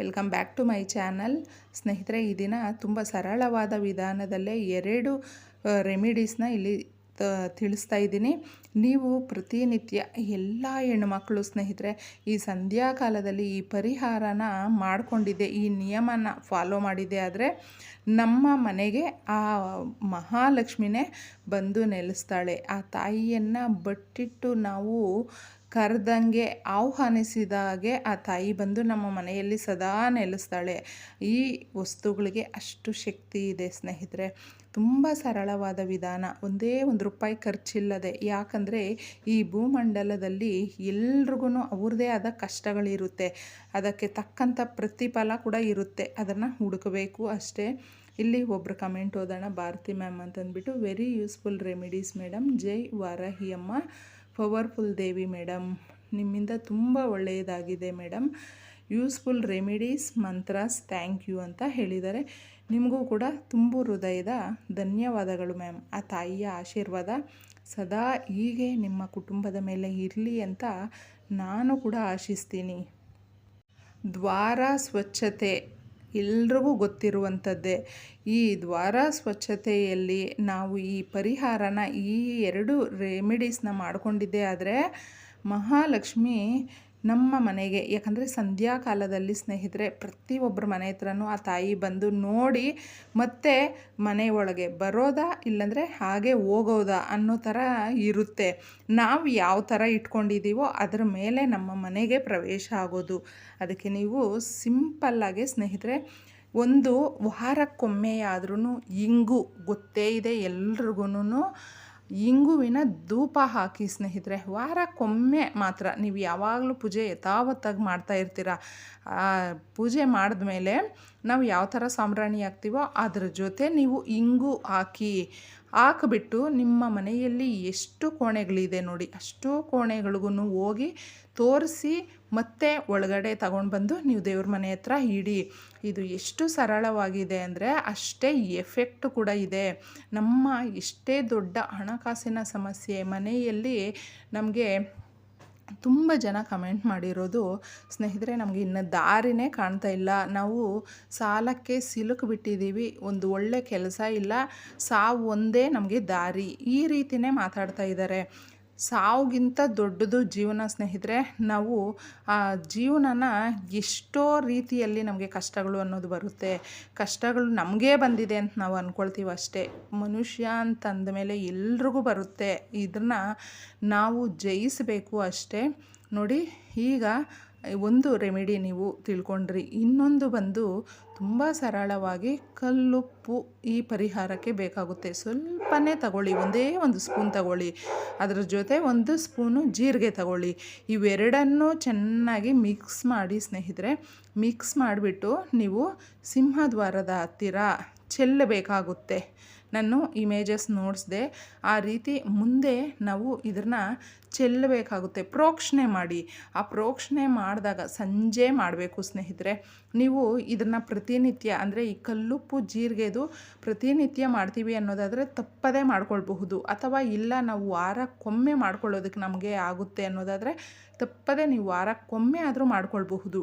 Welcome back to my channel. ಸ್ನೇಹಿತರೆ, ಈ ದಿನ ತುಂಬ ಸರಳವಾದ ವಿಧಾನದಲ್ಲೇ ಎರಡು ರೆಮಿಡೀಸ್ನ ಇಲ್ಲಿ ತಿಳಿಸ್ತಾ ಇದ್ದೀನಿ. ನೀವು ಪ್ರತಿನಿತ್ಯ ಎಲ್ಲ ಹೆಣ್ಮಕ್ಳು ಸ್ನೇಹಿತರೆ, ಈ ಸಂಧ್ಯಾಕಾಲದಲ್ಲಿ ಈ ಪರಿಹಾರನ ಮಾಡಿಕೊಂಡಿದ್ದೆ, ಈ ನಿಯಮನ ಫಾಲೋ ಮಾಡಿದೆ ಆದರೆ ನಮ್ಮ ಮನೆಗೆ ಆ ಮಹಾಲಕ್ಷ್ಮಿನೇ ಬಂದು ನೆಲೆಸ್ತಾಳೆ. ಆ ತಾಯಿಯನ್ನು ಬಟ್ಟಿಟ್ಟು ನಾವು ಕರೆದಂಗೆ ಆಹ್ವಾನಿಸಿದಾಗೆ ಆ ತಾಯಿ ಬಂದು ನಮ್ಮ ಮನೆಯಲ್ಲಿ ಸದಾ ನೆಲೆಸ್ತಾಳೆ. ಈ ವಸ್ತುಗಳಿಗೆ ಅಷ್ಟು ಶಕ್ತಿ ಇದೆ ಸ್ನೇಹಿತರೆ. ತುಂಬ ಸರಳವಾದ ವಿಧಾನ. ಒಂದೇ ಒಂದು ರೂಪಾಯಿ ಖರ್ಚಿಲ್ಲದೆ. ಯಾಕಂದರೆ ಈ ಭೂಮಂಡಲದಲ್ಲಿ ಎಲ್ರಿಗೂ ಅವ್ರದ್ದೇ ಆದ ಕಷ್ಟಗಳಿರುತ್ತೆ. ಅದಕ್ಕೆ ತಕ್ಕಂಥ ಪ್ರತಿಫಲ ಕೂಡ ಇರುತ್ತೆ. ಅದನ್ನು ಹುಡುಕಬೇಕು ಅಷ್ಟೇ. ಇಲ್ಲಿ ಒಬ್ಬರು ಕಮೆಂಟ್ ಓದೋಣ. ಭಾರತಿ ಮ್ಯಾಮ್ ಅಂತಂದ್ಬಿಟ್ಟು very useful remedies madam Jai Varahiyamma. Powerful ದೇವಿ ಮೇಡಮ್. ನಿಮ್ಮಿಂದ ತುಂಬ ಒಳ್ಳೆಯದಾಗಿದೆ madam. Useful remedies, mantras thank you ಅಂತ ಹೇಳಿದ್ದಾರೆ. ನಿಮಗೂ ಕೂಡ ತುಂಬು ಹೃದಯದ ಧನ್ಯವಾದಗಳು ಮ್ಯಾಮ್. ಆ ತಾಯಿಯ ಆಶೀರ್ವಾದ ಸದಾ ಹೀಗೆ ನಿಮ್ಮ ಕುಟುಂಬದ ಮೇಲೆ ಇರಲಿ ಅಂತ ನಾನು ಕೂಡ ಆಶಿಸ್ತೀನಿ. ದ್ವಾರ ಸ್ವಚ್ಛತೆ. ಎಲ್ರಿಗೂ ಗೊತ್ತಿರುವಂಥದ್ದೇ. ಈ ದ್ವಾರ ಸ್ವಚ್ಛತೆಯಲ್ಲಿ ನಾವು ಈ ಪರಿಹಾರನ ಈ ಎರಡು ರೆಮಿಡೀಸ್ನ ಮಾಡಿಕೊಂಡಿದ್ದೆ. ಆದರೆ ಮಹಾಲಕ್ಷ್ಮಿ ನಮ್ಮ ಮನೆಗೆ, ಯಾಕಂದರೆ ಸಂಧ್ಯಾಕಾಲದಲ್ಲಿ ಸ್ನೇಹಿತರೆ, ಪ್ರತಿಯೊಬ್ಬರ ಮನೆ ಹತ್ರನೂ ಆ ತಾಯಿ ಬಂದು ನೋಡಿ ಮತ್ತೆ ಮನೆ ಒಳಗೆ ಬರೋದಾ ಇಲ್ಲಾಂದರೆ ಹಾಗೆ ಹೋಗೋದಾ ಅನ್ನೋ ಥರ ಇರುತ್ತೆ. ನಾವು ಯಾವ ಥರ ಇಟ್ಕೊಂಡಿದ್ದೀವೋ ಅದರ ಮೇಲೆ ನಮ್ಮ ಮನೆಗೆ ಪ್ರವೇಶ ಆಗೋದು. ಅದಕ್ಕೆ ನೀವು ಸಿಂಪಲ್ಲಾಗಿ ಸ್ನೇಹಿತರೆ, ಒಂದು ವಾರಕ್ಕೊಮ್ಮೆಯಾದ್ರೂ ಇಂಗು ಗೊತ್ತೇ ಇದೆ ಎಲ್ರಿಗೂ ಇಂಗುವಿನ ಧೂಪ ಹಾಕಿ ಸ್ನೇಹಿತರೆ, ವಾರಕ್ಕೊಮ್ಮೆ ಮಾತ್ರ ನೀವು ಯಾವಾಗಲೂ ಪೂಜೆ ಯಥಾವತ್ತಾಗಿ ಮಾಡ್ತಾ ಇರ್ತೀರ. ಪೂಜೆ ಮಾಡಿದ್ಮೇಲೆ ನಾವು ಯಾವ ಥರ ಸಾಂಬ್ರಾಣಿ ಹಾಕ್ತೀವೋ ಅದ್ರ ಜೊತೆ ನೀವು ಇಂಗು ಹಾಕಿ ಹಾಕಿಬಿಟ್ಟು ನಿಮ್ಮ ಮನೆಯಲ್ಲಿ ಎಷ್ಟು ಕೋಣೆಗಳಿದೆ ನೋಡಿ. ಅಷ್ಟು ಕೋಣೆಗಳಿಗೂ ಹೋಗಿ ತೋರಿಸಿ ಮತ್ತೆ ಒಳಗಡೆ ತಗೊಂಡು ಬಂದು ನೀವು ದೇವ್ರ ಮನೆ ಹತ್ರ ಇಡಿ. ಇದು ಎಷ್ಟು ಸರಳವಾಗಿದೆ ಅಂದರೆ ಅಷ್ಟೇ ಎಫೆಕ್ಟ್ ಕೂಡ ಇದೆ. ನಮ್ಮ ಎಷ್ಟೇ ದೊಡ್ಡ ಹಣಕಾಸಿನ ಸಮಸ್ಯೆ ಮನೆಯಲ್ಲಿ ನಮಗೆ ತುಂಬ ಜನ ಕಮೆಂಟ್ ಮಾಡಿರೋದು, ಸ್ನೇಹಿತರೆ, ನಮಗೆ ಇನ್ನು ದಾರಿನೇ ಕಾಣ್ತಾ ಇಲ್ಲ. ನಾವು ಸಾಲಕ್ಕೆ ಸಿಲುಕು ಬಿಟ್ಟಿದ್ದೀವಿ, ಒಂದು ಒಳ್ಳೆ ಕೆಲಸ ಇಲ್ಲ, ಸಾವು ಒಂದೇ ನಮಗೆ ದಾರಿ. ಈ ರೀತಿಯೇ ಮಾತಾಡ್ತಾ ಇದ್ದಾರೆ. ಸಾವಿಗಿಂತ ದೊಡ್ಡದು ಜೀವನ ಸ್ನೇಹಿತರೆ, ನಾವು ಆ ಜೀವನನ ಎಷ್ಟೋ ರೀತಿಯಲ್ಲಿ ನಮಗೆ ಕಷ್ಟಗಳು ಅನ್ನೋದು ಬರುತ್ತೆ. ಕಷ್ಟಗಳು ನಮಗೇ ಬಂದಿದೆ ಅಂತ ನಾವು ಅಂದ್ಕೊಳ್ತೀವಿ ಅಷ್ಟೇ. ಮನುಷ್ಯ ಅಂತಂದ ಮೇಲೆ ಎಲ್ರಿಗೂ ಬರುತ್ತೆ. ಇದನ್ನ ನಾವು ಜಯಿಸಬೇಕು ಅಷ್ಟೇ. ನೋಡಿ, ಈಗ ಒಂದು ರೆಮಿಡಿ ನೀವು ತಿಳ್ಕೊಂಡ್ರಿ. ಇನ್ನೊಂದು ಬಂದು ತುಂಬ ಸರಳವಾಗಿ ಕಲ್ಲುಪ್ಪು ಈ ಪರಿಹಾರಕ್ಕೆ ಬೇಕಾಗುತ್ತೆ. ಸ್ವಲ್ಪನೇ ತಗೊಳ್ಳಿ, ಒಂದೇ ಒಂದು ಸ್ಪೂನ್ ತಗೊಳ್ಳಿ. ಅದರ ಜೊತೆ ಒಂದು ಸ್ಪೂನು ಜೀರಿಗೆ ತಗೊಳ್ಳಿ. ಇವೆರಡನ್ನೂ ಚೆನ್ನಾಗಿ ಮಿಕ್ಸ್ ಮಾಡಿ ಸ್ನೇಹಿತರೆ, ಮಿಕ್ಸ್ ಮಾಡಿಬಿಟ್ಟು ನೀವು ಸಿಂಹದ್ವಾರದ ಹತ್ತಿರ ಚೆಲ್ಲಬೇಕಾಗುತ್ತೆ ನಾನು ಇಮೇಜಸ್ ನೋಡಿಸ್ದೆ. ಆ ರೀತಿ ಮುಂದೆ ನಾವು ಇದನ್ನು ಚೆಲ್ಲಬೇಕಾಗುತ್ತೆ. ಪ್ರೋಕ್ಷಣೆ ಮಾಡಿ. ಆ ಪ್ರೋಕ್ಷಣೆ ಮಾಡಿದಾಗ ಸಂಜೆ ಮಾಡಬೇಕು ಸ್ನೇಹಿತರೆ. ನೀವು ಇದನ್ನು ಪ್ರತಿನಿತ್ಯ ಅಂದರೆ ಈ ಕಲ್ಲುಪ್ಪು ಜೀರಿಗೆದು ಪ್ರತಿನಿತ್ಯ ಮಾಡ್ತೀವಿ ಅನ್ನೋದಾದರೆ ತಪ್ಪದೇ ಮಾಡ್ಕೊಳ್ಬಹುದು. ಅಥವಾ ಇಲ್ಲ, ನಾವು ವಾರಕ್ಕೊಮ್ಮೆ ಮಾಡ್ಕೊಳ್ಳೋದಕ್ಕೆ ನಮಗೆ ಆಗುತ್ತೆ ಅನ್ನೋದಾದರೆ ತಪ್ಪದೇ ನೀವು ವಾರಕ್ಕೊಮ್ಮೆ ಆದರೂ ಮಾಡ್ಕೊಳ್ಬಹುದು.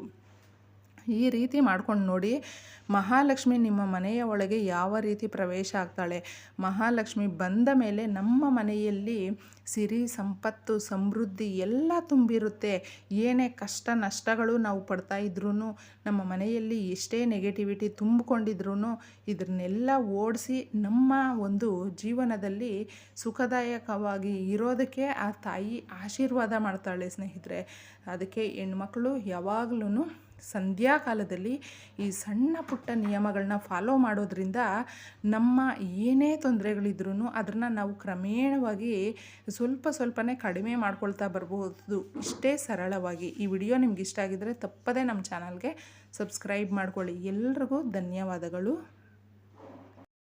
ಈ ರೀತಿ ಮಾಡ್ಕೊಂಡು ನೋಡಿ, ಮಹಾಲಕ್ಷ್ಮಿ ನಿಮ್ಮ ಮನೆಯ ಒಳಗೆ ಯಾವ ರೀತಿ ಪ್ರವೇಶ ಆಗ್ತಾಳೆ? ಮಹಾಲಕ್ಷ್ಮಿ ಬಂದ ಮೇಲೆ ನಮ್ಮ ಮನೆಯಲ್ಲಿ ಸಿರಿ, ಸಂಪತ್ತು, ಸಮೃದ್ಧಿ ಎಲ್ಲ ತುಂಬಿರುತ್ತೆ. ಏನೇ ಕಷ್ಟ, ನಷ್ಟಗಳು ನಾವು ಪಡ್ತಾ ಇದ್ರೂ ನಮ್ಮ ಮನೆಯಲ್ಲಿ ಎಷ್ಟೇ ನೆಗೆಟಿವಿಟಿ ತುಂಬಿಕೊಂಡಿದ್ರೂ ಇದನ್ನೆಲ್ಲ ಓಡಿಸಿ ನಮ್ಮ ಒಂದು ಜೀವನದಲ್ಲಿ ಸುಖದಾಯಕವಾಗಿ ಇರೋದಕ್ಕೆ ಆ ತಾಯಿ ಆಶೀರ್ವಾದ ಮಾಡ್ತಾಳೆ ಸ್ನೇಹಿತರೆ. ಅದಕ್ಕೆ ಹೆಣ್ಮಕ್ಳು ಯಾವಾಗಲೂ ಸಂಧ್ಯಾಕಾಲದಲ್ಲಿ ಈ ಸಣ್ಣ ಪುಟ್ಟ ನಿಯಮಗಳನ್ನ ಫಾಲೋ ಮಾಡೋದ್ರಿಂದ ನಮ್ಮ ಏನೇ ತೊಂದರೆಗಳಿದ್ರೂ ಅದನ್ನು ನಾವು ಕ್ರಮೇಣವಾಗಿ ಸ್ವಲ್ಪ ಸ್ವಲ್ಪನೇ ಕಡಿಮೆ ಮಾಡ್ಕೊಳ್ತಾ ಬರಬಹುದು ಇಷ್ಟೇ ಸರಳವಾಗಿ. ಈ ವಿಡಿಯೋ ನಿಮ್ಗೆ ಇಷ್ಟ ಆಗಿದರೆ ತಪ್ಪದೇ ನಮ್ಮ ಚಾನಲ್ಗೆ ಸಬ್ಸ್ಕ್ರೈಬ್ ಮಾಡ್ಕೊಳ್ಳಿ. ಎಲ್ರಿಗೂ ಧನ್ಯವಾದಗಳು.